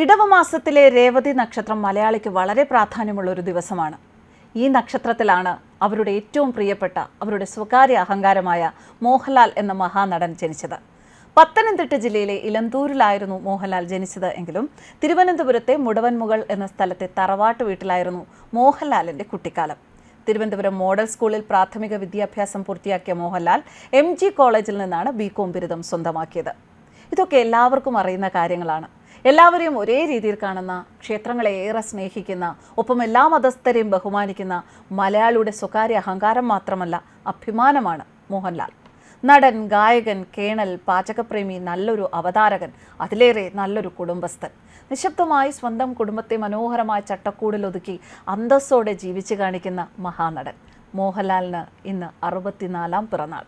ഇടവമാസത്തിലെ രേവതി നക്ഷത്രം മലയാളിക്ക് വളരെ പ്രാധാന്യമുള്ള ഒരു ദിവസമാണ്. ഈ നക്ഷത്രത്തിലാണ് അവരുടെ ഏറ്റവും പ്രിയപ്പെട്ട അവരുടെ സ്വകാര്യ അഹങ്കാരമായ മോഹൻലാൽ എന്ന മഹാനടൻ ജനിച്ചത്. പത്തനംതിട്ട ജില്ലയിലെ ഇലന്തൂരിലായിരുന്നു മോഹൻലാൽ ജനിച്ചത് എങ്കിലും തിരുവനന്തപുരത്തെ മുടവൻമുകൾ എന്ന സ്ഥലത്തെ തറവാട്ട് വീട്ടിലായിരുന്നു മോഹൻലാലിന്റെ കുട്ടിക്കാലം. തിരുവനന്തപുരം മോഡൽ സ്കൂളിൽ പ്രാഥമിക വിദ്യാഭ്യാസം പൂർത്തിയാക്കിയ മോഹൻലാൽ എം കോളേജിൽ നിന്നാണ് ബി കോം ബിരുദം സ്വന്തമാക്കിയത്. ഇതൊക്കെ എല്ലാവർക്കും അറിയുന്ന കാര്യങ്ങളാണ്. എല്ലാവരെയും ഒരേ രീതിയിൽ കാണുന്ന ക്ഷേത്രങ്ങളെ ഏറെ സ്നേഹിക്കുന്ന ഒപ്പം എല്ലാ മതസ്ഥരെയും ബഹുമാനിക്കുന്ന മലയാളിയുടെ സ്വകാര്യ അഹങ്കാരം മാത്രമല്ല അഭിമാനമാണ് മോഹൻലാൽ. നടൻ ഗായകൻ കേണൽ പാചകപ്രേമി നല്ലൊരു അവതാരകൻ അതിലേറെ നല്ലൊരു കുടുംബസ്ഥൻ. നിശബ്ദമായി സ്വന്തം കുടുംബത്തെ മനോഹരമായ ചട്ടക്കൂടിലൊതുക്കി അന്തസ്സോടെ ജീവിച്ചു കാണിക്കുന്ന മഹാനടൻ മോഹൻലാലിന് ഇന്ന് അറുപത്തിനാലാം പിറന്നാൾ.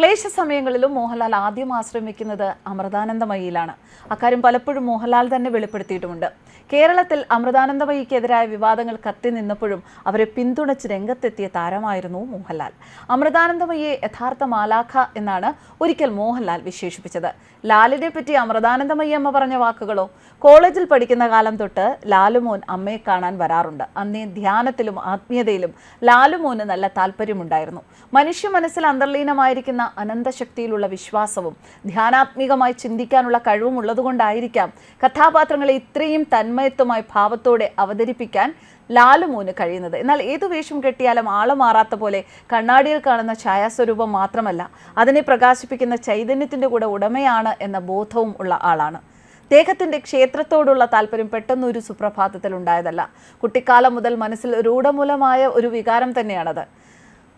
ക്ലേശ സമയങ്ങളിലും മോഹൻലാൽ ആദ്യം ആശ്രയം വെക്കുന്നത് അമൃതാനന്ദമയിലാണ്. അക്കാര്യം പലപ്പോഴും മോഹൻലാൽ തന്നെ വെളിപ്പെടുത്തിയിട്ടുമുണ്ട്. കേരളത്തിൽ അമൃതാനന്ദമയിക്കെതിരായ വിവാദങ്ങൾ കത്തി നിന്നപ്പോഴും അവരെ പിന്തുണച്ച് രംഗത്തെത്തിയ താരമായിരുന്നു മോഹൻലാൽ. അമൃതാനന്ദമയെ യഥാർത്ഥ മാലാഖ എന്നാണ് ഒരിക്കൽ മോഹൻലാൽ വിശേഷിപ്പിച്ചത്. ലാലിനെ പറ്റി അമൃതാനന്ദമയി അമ്മ പറഞ്ഞ വാക്കുകളോ കോളേജിൽ പഠിക്കുന്ന കാലം തൊട്ട് ലാലുമോൻ അമ്മയെ കാണാൻ വരാറുണ്ട്. അന്നേ ധ്യാനത്തിലും ആത്മീയതയിലും ലാലുമോന് നല്ല താല്പര്യമുണ്ടായിരുന്നു. മനുഷ്യ മനസ്സിൽ അന്തർലീനമായിരിക്കുന്ന അനന്തശക്തിയിലുള്ള വിശ്വാസവും ധ്യാനാത്മികമായി ചിന്തിക്കാനുള്ള കഴിവും ഉള്ളതുകൊണ്ടായിരിക്കാം കഥാപാത്രങ്ങളെ ഇത്രയും തന്മയത്വമായി ഭാവത്തോടെ അവതരിപ്പിക്കാൻ ലാലുമോന് കഴിയുന്നത്. എന്നാൽ ഏതു വേഷം കെട്ടിയാലും ആൾ മാറാത്ത പോലെ കണ്ണാടിയിൽ കാണുന്ന ഛായാസ്വരൂപം മാത്രമല്ല അതിനെ പ്രകാശിപ്പിക്കുന്ന ചൈതന്യത്തിന്റെ കൂടെ ഉടമയാണ് എന്ന ബോധവും ഉള്ള ആളാണ്. ദേഹത്തിന്റെ ക്ഷേത്രത്തോടുള്ള താല്പര്യം പെട്ടെന്ന് ഒരു സുപ്രഭാതത്തിൽ ഉണ്ടായതല്ല. കുട്ടിക്കാലം മുതൽ മനസ്സിൽ രൂഢമൂലമായ ഒരു വികാരം തന്നെയാണത്.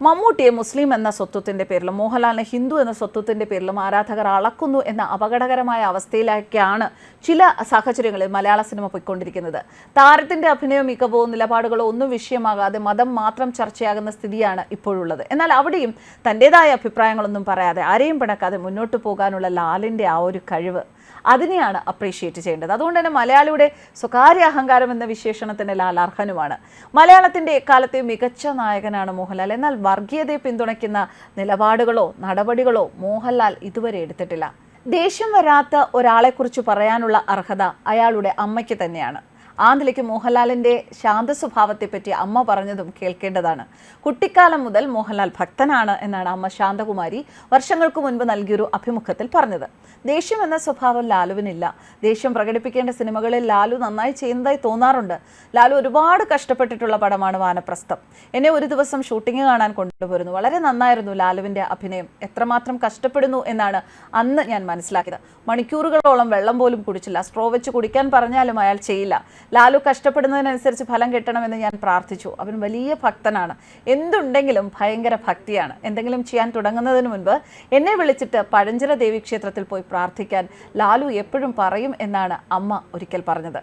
മമ്മൂട്ടിയെ മുസ്ലിം എന്ന സ്വത്വത്തിന്റെ പേരിലും മോഹൻലാലിനെ ഹിന്ദു എന്ന സ്വത്വത്തിന്റെ പേരിലും ആരാധകർ അളക്കുന്നു എന്ന അപകടകരമായ അവസ്ഥയിലേക്കാണ് ചില സാഹചര്യങ്ങളിൽ മലയാള സിനിമ പോയിക്കൊണ്ടിരിക്കുന്നത്. താരത്തിന്റെ അഭിനയ മികവോ നിലപാടുകളോ ഒന്നും വിഷയമാകാതെ മതം മാത്രം ചർച്ചയാകുന്ന സ്ഥിതിയാണ് ഇപ്പോഴുള്ളത്. എന്നാൽ അവിടെയും തന്റെതായ അഭിപ്രായങ്ങളൊന്നും പറയാതെ ആരെയും പിണക്കാതെ മുന്നോട്ട് പോകാനുള്ള ലാലിന്റെ ആ ഒരു കഴിവ് അതിനെയാണ് അപ്രീഷിയേറ്റ് ചെയ്യേണ്ടത്. അതുകൊണ്ട് തന്നെ മലയാളിയുടെ സ്വകാര്യ അഹങ്കാരം എന്ന വിശേഷണത്തിന് ലാൽ അർഹനുമാണ്. മലയാളത്തിന്റെ എക്കാലത്തെ മികച്ച നായകനാണ് മോഹൻലാൽ. എന്നാൽ വർഗീയതയെ പിന്തുണയ്ക്കുന്ന നിലപാടുകളോ നടപടികളോ മോഹൻലാൽ ഇതുവരെ എടുത്തിട്ടില്ല. ദേഷ്യം വരാത്ത ഒരാളെക്കുറിച്ച് പറയാനുള്ള അർഹത അയാളുടെ അമ്മയ്ക്ക് തന്നെയാണ്. ആ നിലയ്ക്ക് മോഹൻലാലിന്റെ ശാന്ത സ്വഭാവത്തെപ്പറ്റി അമ്മ പറഞ്ഞതും കേൾക്കേണ്ടതാണ്. കുട്ടിക്കാലം മുതൽ മോഹൻലാൽ ഭക്തനാണ് എന്നാണ് അമ്മ ശാന്തകുമാരി വർഷങ്ങൾക്ക് മുൻപ് നൽകിയൊരു അഭിമുഖത്തിൽ പറഞ്ഞത്. ദേഷ്യം എന്ന സ്വഭാവം ലാലുവിനില്ല. ദേഷ്യം പ്രകടിപ്പിക്കേണ്ട സിനിമകളിൽ ലാലു നന്നായി ചെയ്യുന്നതായി തോന്നാറുണ്ട്. ലാലു ഒരുപാട് കഷ്ടപ്പെട്ടിട്ടുള്ള പടമാണ് വാനപ്രസ്ഥം. എന്നെ ഒരു ദിവസം ഷൂട്ടിംഗ് കാണാൻ കൊണ്ടുപോയിരുന്നു വളരെ നന്നായിരുന്നു ലാലുവിന്റെ അഭിനയം. എത്രമാത്രം കഷ്ടപ്പെടുന്നു എന്നാണ് അന്ന് ഞാൻ മനസ്സിലാക്കിയത്. മണിക്കൂറുകളോളം വെള്ളം പോലും കുടിച്ചില്ല. സ്ട്രോ വെച്ച് കുടിക്കാൻ പറഞ്ഞാലും അയാൾ ചെയ്യില്ല. ലാലു കഷ്ടപ്പെടുന്നതിനനുസരിച്ച് ഫലം കിട്ടണമെന്ന് ഞാൻ പ്രാർത്ഥിച്ചു. അവൻ വലിയ ഭക്തനാണ്. എന്തുണ്ടെങ്കിലും ഭയങ്കര ഭക്തിയാണ്. എന്തെങ്കിലും ചെയ്യാൻ തുടങ്ങുന്നതിന് മുൻപ് എന്നെ വിളിച്ചിട്ട് പഴഞ്ചിറ ദേവി ക്ഷേത്രത്തിൽ പോയി പ്രാർത്ഥിക്കാൻ ലാലു എപ്പോഴും പറയും എന്നാണ് അമ്മ ഒരിക്കൽ പറഞ്ഞത്.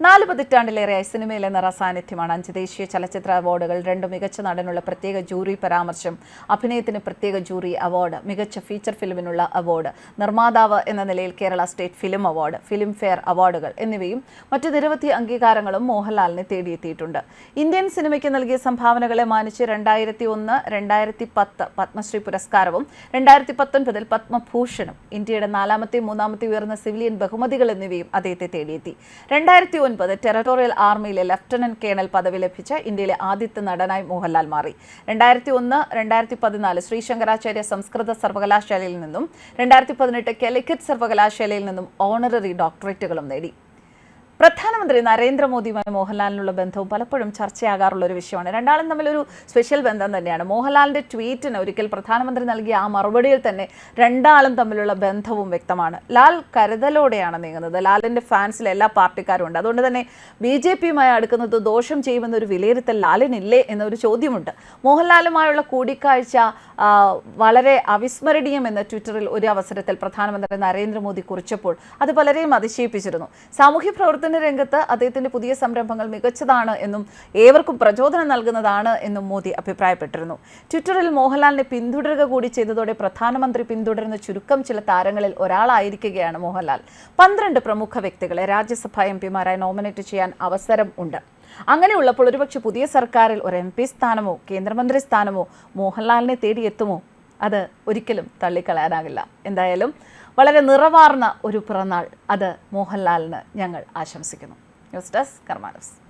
നാല് പതിറ്റാണ്ടിലേറെയായി സിനിമയിലെ നിറസാന്നിധ്യമാണ് അഞ്ച് ദേശീയ ചലച്ചിത്ര അവാർഡുകൾ രണ്ട് മികച്ച നടനുള്ള പ്രത്യേക ജൂറി പരാമർശം അഭിനയത്തിന് പ്രത്യേക ജൂറി അവാർഡ് മികച്ച ഫീച്ചർ ഫിലിമിനുള്ള അവാർഡ് നിർമ്മാതാവ് എന്ന നിലയിൽ Kerala state film award Filmfare അവാർഡുകൾ എന്നിവയും മറ്റ് നിരവധി അംഗീകാരങ്ങളും മോഹൻലാലിനെ തേടിയെത്തിയിട്ടുണ്ട്. ഇന്ത്യൻ സിനിമയ്ക്ക് നൽകിയ സംഭാവനകളെ മാനിച്ച് രണ്ടായിരത്തി ഒന്ന് രണ്ടായിരത്തി പത്ത് പത്മശ്രീ പുരസ്കാരവും രണ്ടായിരത്തി പത്തൊൻപതിൽ പത്മഭൂഷണും ഇന്ത്യയുടെ നാലാമത്തെ മൂന്നാമത്തെ ഉയർന്ന സിവിലിയൻ ബഹുമതികൾ എന്നിവയും അദ്ദേഹത്തെ തേടിയെത്തി. രണ്ടായിരത്തി ഒൻപത് ടെറിട്ടോറിയൽ ആർമിയിലെ ലഫ്റ്റനന്റ് കേണൽ പദവി ലഭിച്ച ഇന്ത്യയിലെ ആദ്യത്തെ നടനായി മോഹൻലാൽ മാറി. രണ്ടായിരത്തി ഒന്ന് രണ്ടായിരത്തി പതിനാല് ശ്രീ ശങ്കരാചാര്യ സംസ്കൃത സർവകലാശാലയിൽ നിന്നും രണ്ടായിരത്തി പതിനെട്ട് കാലിക്കറ്റ് സർവകലാശാലയിൽ നിന്നും ഓണററി ഡോക്ടറേറ്റുകളും നേടി. പ്രധാനമന്ത്രി നരേന്ദ്രമോദിയുമായി മോഹൻലാലിനുള്ള ബന്ധവും പലപ്പോഴും ചർച്ചയാകാറുള്ള ഒരു വിഷയമാണ്. രണ്ടാളും തമ്മിലൊരു സ്പെഷ്യൽ ബന്ധം തന്നെയാണ്. മോഹൻലാലിന്റെ ട്വീറ്റിന് ഒരിക്കൽ പ്രധാനമന്ത്രി നൽകിയ ആ മറുപടിയിൽ തന്നെ രണ്ടാളും തമ്മിലുള്ള ബന്ധവും വ്യക്തമാണ്. ലാൽ കരുതലോടെയാണ് നീങ്ങുന്നത്. ലാലിന്റെ ഫാൻസിൽ എല്ലാ പാർട്ടിക്കാരും ഉണ്ട്. അതുകൊണ്ട് തന്നെ ബി ജെ പിയുമായി അടുക്കുന്നത് ദോഷം ചെയ്യുമെന്നൊരു വിലയിരുത്തൽ ലാലിനില്ലേ എന്നൊരു ചോദ്യമുണ്ട്. മോഹൻലാലുമായുള്ള കൂടിക്കാഴ്ച വളരെ അവിസ്മരണീയം എന്ന ട്വിറ്ററിൽ ഒരു അവസരത്തിൽ പ്രധാനമന്ത്രി നരേന്ദ്രമോദി കുറിച്ചപ്പോൾ അത് പലരെയും അതിശയിപ്പിച്ചിരുന്നു. സാമൂഹ്യ പ്രവർത്തന രംഗത്ത് അദ്ദേഹത്തിന്റെ പുതിയ സംരംഭങ്ങൾ മികച്ചതാണ് എന്നും ഏവർക്കും പ്രചോദനം നൽകുന്നതാണ് എന്നും മോദി അഭിപ്രായപ്പെട്ടിരുന്നു. ട്വിറ്ററിൽ മോഹൻലാലിനെ പിന്തുടരുക കൂടി ചെയ്തതോടെ പ്രധാനമന്ത്രി പിന്തുടരുന്ന ചുരുക്കം ചില താരങ്ങളിൽ ഒരാളായിരിക്കുകയാണ് മോഹൻലാൽ. പന്ത്രണ്ട് പ്രമുഖ വ്യക്തികളെ രാജ്യസഭാ എം പിമാരായി നോമിനേറ്റ് ചെയ്യാൻ അവസരം ഉണ്ട്. അങ്ങനെയുള്ളപ്പോൾ ഒരുപക്ഷെ പുതിയ സർക്കാരിൽ ഒരു എം പി സ്ഥാനമോ കേന്ദ്രമന്ത്രി സ്ഥാനമോ മോഹൻലാലിനെ തേടിയെത്തുമോ? അത് ഒരിക്കലും തള്ളിക്കളയാനാകില്ല. എന്തായാലും വളരെ നിറവാർന്ന ഒരു പിറന്നാൾ അത് മോഹൻലാലിന് ഞങ്ങൾ ആശംസിക്കുന്നു. News desk കർമാനസ്